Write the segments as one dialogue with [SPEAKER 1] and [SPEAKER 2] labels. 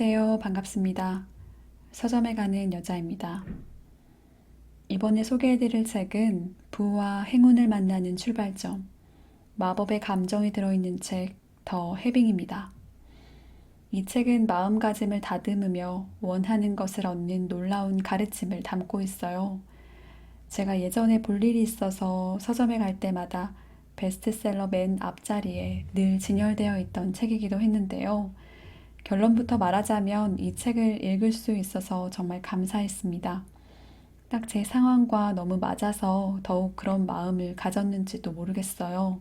[SPEAKER 1] 안녕하세요. 반갑습니다. 서점에 가는 여자입니다. 이번에 소개해드릴 책은 부와 행운을 만나는 출발점, 마법의 감정이 들어있는 책, 더 해빙입니다. 이 책은 마음가짐을 다듬으며 원하는 것을 얻는 놀라운 가르침을 담고 있어요. 제가 예전에 볼 일이 있어서 서점에 갈 때마다 베스트셀러 맨 앞자리에 늘 진열되어 있던 책이기도 했는데요. 결론부터 말하자면 이 책을 읽을 수 있어서 정말 감사했습니다. 딱 제 상황과 너무 맞아서 더욱 그런 마음을 가졌는지도 모르겠어요.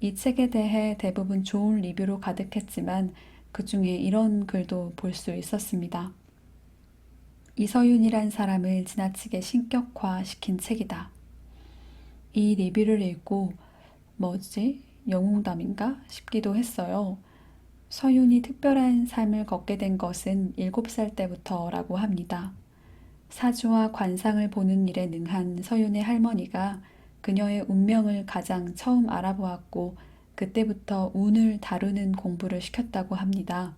[SPEAKER 1] 이 책에 대해 대부분 좋은 리뷰로 가득했지만 그 중에 이런 글도 볼 수 있었습니다. 이서윤이란 사람을 지나치게 신격화시킨 책이다. 이 리뷰를 읽고 뭐지? 영웅담인가? 싶기도 했어요. 서윤이 특별한 삶을 걷게 된 것은 7살 때부터라고 합니다. 사주와 관상을 보는 일에 능한 서윤의 할머니가 그녀의 운명을 가장 처음 알아보았고 그때부터 운을 다루는 공부를 시켰다고 합니다.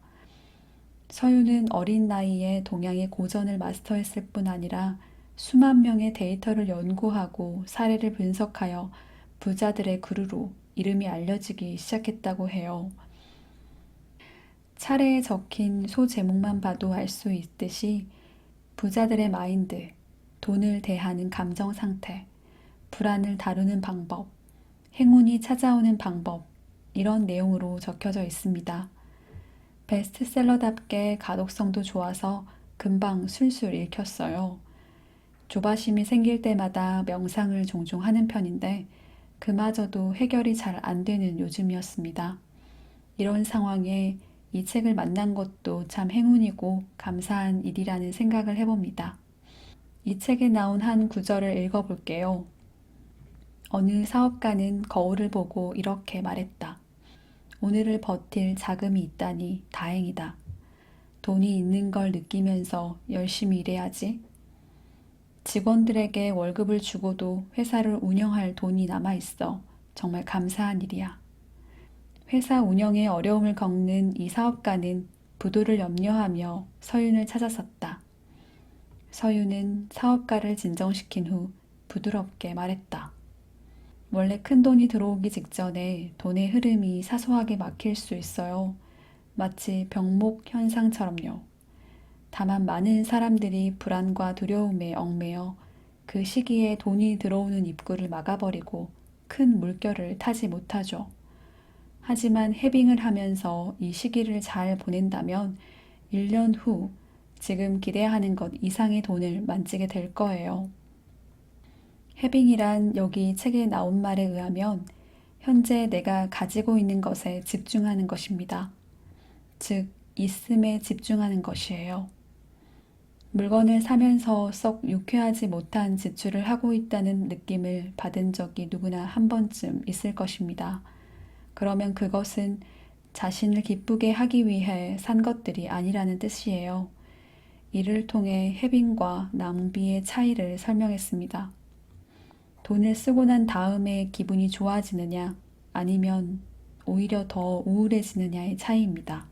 [SPEAKER 1] 서윤은 어린 나이에 동양의 고전을 마스터했을 뿐 아니라 수만 명의 데이터를 연구하고 사례를 분석하여 부자들의 그루로 이름이 알려지기 시작했다고 해요. 차례에 적힌 소 제목만 봐도 알 수 있듯이 부자들의 마인드, 돈을 대하는 감정 상태, 불안을 다루는 방법, 행운이 찾아오는 방법, 이런 내용으로 적혀져 있습니다. 베스트셀러답게 가독성도 좋아서 금방 술술 읽혔어요. 조바심이 생길 때마다 명상을 종종 하는 편인데 그마저도 해결이 잘 안 되는 요즘이었습니다. 이런 상황에 이 책을 만난 것도 참 행운이고 감사한 일이라는 생각을 해봅니다. 이 책에 나온 한 구절을 읽어볼게요. 어느 사업가는 거울을 보고 이렇게 말했다. 오늘을 버틸 자금이 있다니 다행이다. 돈이 있는 걸 느끼면서 열심히 일해야지. 직원들에게 월급을 주고도 회사를 운영할 돈이 남아 있어 정말 감사한 일이야. 회사 운영에 어려움을 겪는 이 사업가는 부도를 염려하며 서윤을 찾아섰다. 서윤은 사업가를 진정시킨 후 부드럽게 말했다. 원래 큰 돈이 들어오기 직전에 돈의 흐름이 사소하게 막힐 수 있어요. 마치 병목 현상처럼요. 다만 많은 사람들이 불안과 두려움에 얽매여 그 시기에 돈이 들어오는 입구를 막아버리고 큰 물결을 타지 못하죠. 하지만 해빙을 하면서 이 시기를 잘 보낸다면 1년 후 지금 기대하는 것 이상의 돈을 만지게 될 거예요. 해빙이란 여기 책에 나온 말에 의하면 현재 내가 가지고 있는 것에 집중하는 것입니다. 즉, 있음에 집중하는 것이에요. 물건을 사면서 썩 유쾌하지 못한 지출을 하고 있다는 느낌을 받은 적이 누구나 한 번쯤 있을 것입니다. 그러면 그것은 자신을 기쁘게 하기 위해 산 것들이 아니라는 뜻이에요. 이를 통해 해빙과 낭비의 차이를 설명했습니다. 돈을 쓰고 난 다음에 기분이 좋아지느냐, 아니면 오히려 더 우울해지느냐의 차이입니다.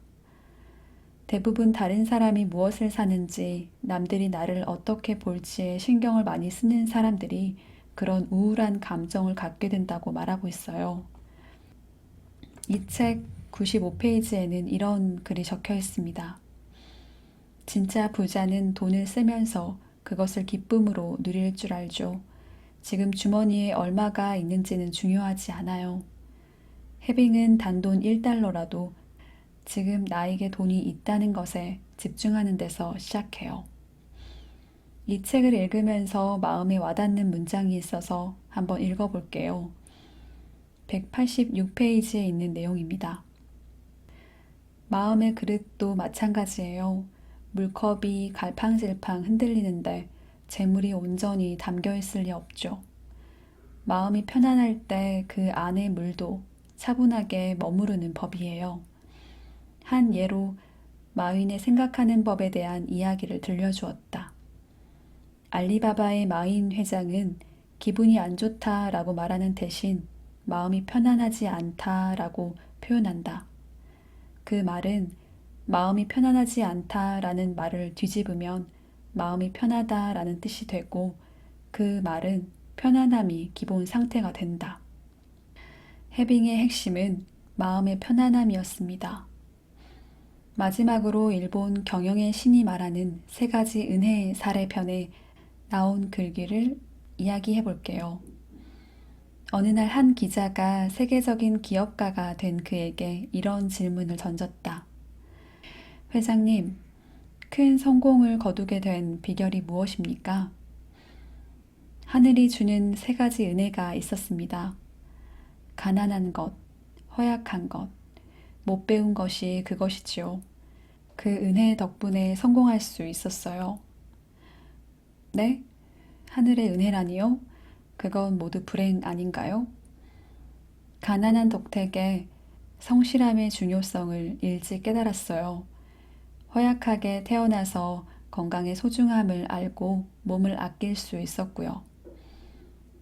[SPEAKER 1] 대부분 다른 사람이 무엇을 사는지, 남들이 나를 어떻게 볼지에 신경을 많이 쓰는 사람들이 그런 우울한 감정을 갖게 된다고 말하고 있어요. 이 책 95페이지에는 이런 글이 적혀 있습니다. 진짜 부자는 돈을 쓰면서 그것을 기쁨으로 누릴 줄 알죠. 지금 주머니에 얼마가 있는지는 중요하지 않아요. 해빙은 단돈 1달러라도 지금 나에게 돈이 있다는 것에 집중하는 데서 시작해요. 이 책을 읽으면서 마음에 와닿는 문장이 있어서 한번 읽어볼게요. 186페이지에 있는 내용입니다. 마음의 그릇도 마찬가지예요. 물컵이 갈팡질팡 흔들리는데 재물이 온전히 담겨 있을 리 없죠. 마음이 편안할 때 그 안의 물도 차분하게 머무르는 법이에요. 한 예로 마윈의 생각하는 법에 대한 이야기를 들려주었다. 알리바바의 마윈 회장은 기분이 안 좋다라고 말하는 대신 마음이 편안하지 않다라고 표현한다. 그 말은 마음이 편안하지 않다라는 말을 뒤집으면 마음이 편하다라는 뜻이 되고 그 말은 편안함이 기본 상태가 된다. 해빙의 핵심은 마음의 편안함이었습니다. 마지막으로 일본 경영의 신이 말하는 세 가지 은혜의 사례편에 나온 글귀를 이야기해 볼게요. 어느 날 한 기자가 세계적인 기업가가 된 그에게 이런 질문을 던졌다. 회장님, 큰 성공을 거두게 된 비결이 무엇입니까? 하늘이 주는 세 가지 은혜가 있었습니다. 가난한 것, 허약한 것, 못 배운 것이 그것이지요. 그 은혜 덕분에 성공할 수 있었어요. 네? 하늘의 은혜라니요? 그건 모두 불행 아닌가요? 가난한 덕택에 성실함의 중요성을 일찍 깨달았어요. 허약하게 태어나서 건강의 소중함을 알고 몸을 아낄 수 있었고요.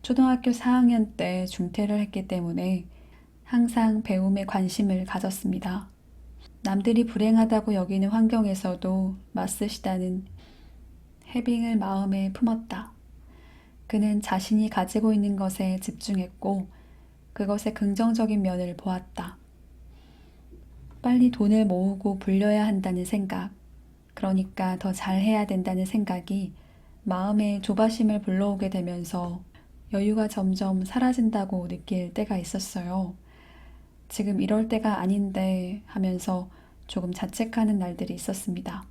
[SPEAKER 1] 초등학교 4학년 때 중퇴를 했기 때문에 항상 배움에 관심을 가졌습니다. 남들이 불행하다고 여기는 환경에서도 맞으시다는 해빙을 마음에 품었다. 그는 자신이 가지고 있는 것에 집중했고 그것의 긍정적인 면을 보았다. 빨리 돈을 모으고 불려야 한다는 생각, 그러니까 더 잘해야 된다는 생각이 마음에 조바심을 불러오게 되면서 여유가 점점 사라진다고 느낄 때가 있었어요. 지금 이럴 때가 아닌데 하면서 조금 자책하는 날들이 있었습니다.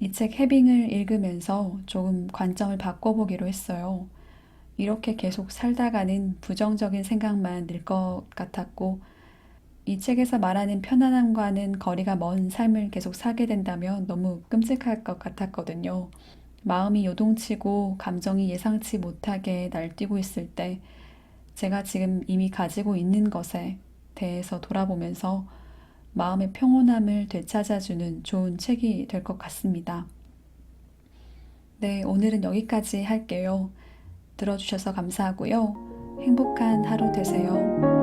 [SPEAKER 1] 이 책 해빙을 읽으면서 조금 관점을 바꿔보기로 했어요. 이렇게 계속 살다가는 부정적인 생각만 늘 것 같았고, 이 책에서 말하는 편안함과는 거리가 먼 삶을 계속 살게 된다면 너무 끔찍할 것 같았거든요. 마음이 요동치고 감정이 예상치 못하게 날뛰고 있을 때 제가 지금 이미 가지고 있는 것에 대해서 돌아보면서 마음의 평온함을 되찾아주는 좋은 책이 될 것 같습니다. 네, 오늘은 여기까지 할게요. 들어주셔서 감사하고요. 행복한 하루 되세요.